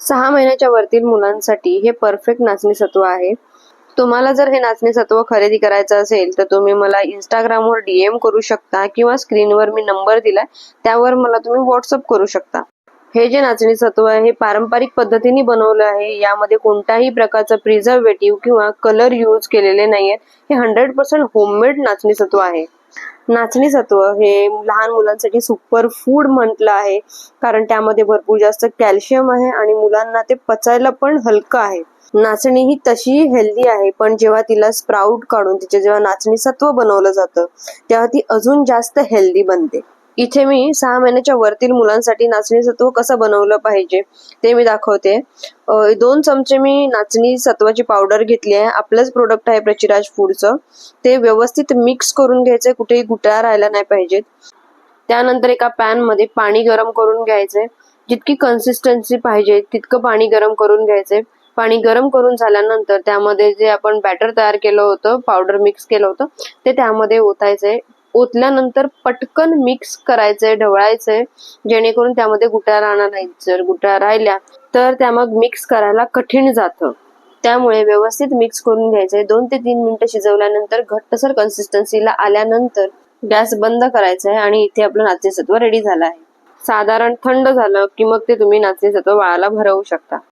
सहा महिन्याच्या वरतील मुलांसाठी हे परफेक्ट नाचणी सत्व आहे. तुम्हाला जर हे नाचणी सत्व खरेदी करायचं असेल तर तुम्ही मला इंस्टाग्रामवर डीएम करू शकता किंवा स्क्रीनवर मी नंबर दिलाय त्यावर मला तुम्ही व्हॉट्सअप करू शकता. हे जे नाचणी सत्व आहे हे पारंपरिक पद्धतीने बनवलं आहे. यामध्ये कोणत्याही प्रकारचं प्रिझर्वेटिव्ह किंवा कलर यूज केलेले नाहीयेत हे हंड्रेड पर्सेंट होममेड नाचणी सत्व आहे. नाचणी सत्व हे लहान मुलांसाठी सुपर फूड म्हटलं आहे. कारण त्यामध्ये भरपूर जास्त कॅल्शियम आहे आणि मुलांना ते पचायला पण हलकं आहे. नाचणी ही तशी हेल्दी आहे पण जेव्हा तिला स्प्राऊट काढून तिचे जेव्हा नाचणी सत्व बनवलं जातं तेव्हा ती अजून जास्त हेल्दी बनते. इथे मी सहा महिन्याच्या वरतील मुलांसाठी नाचणी सत्व कसं बनवलं पाहिजे ते मी दाखवते. दोन चमचे मी नाचणी सत्वाची पावडर घेतली आहे. आपलंच प्रोडक्ट आहे प्रचिराज फूडचं ते व्यवस्थित मिक्स करून घ्यायचंय. कुठेही गुटळा राहायला नाही पाहिजेत. त्यानंतर एका पॅनमध्ये पाणी गरम करून घ्यायचंय. जितकी कन्सिस्टन्सी पाहिजे तितकं पाणी गरम करून घ्यायचंय. पाणी गरम करून झाल्यानंतर त्यामध्ये जे आपण बॅटर तयार केलं होतं पावडर मिक्स केलं होतं ते त्यामध्ये ओतायचंय. ओतल्यानंतर पटकन मिक्स करायचंय ढवळायचंय. जेणेकरून त्यामध्ये गुट्या राहणार नाहीत. जर गुट्या राहिल्या तर त्या मग मिक्स करायला कठीण जातं. त्यामुळे व्यवस्थित मिक्स करून घ्यायचंय. दोन ते तीन मिनिटं शिजवल्यानंतर घट्टसर कन्सिस्टन्सीला आल्यानंतर गॅस बंद करायचा आहे आणि इथे आपलं नाचणी सत्व रेडी झालं आहे. साधारण थंड झालं की मग ते तुम्ही नाचणी सत्व वाळाला भरवू शकता.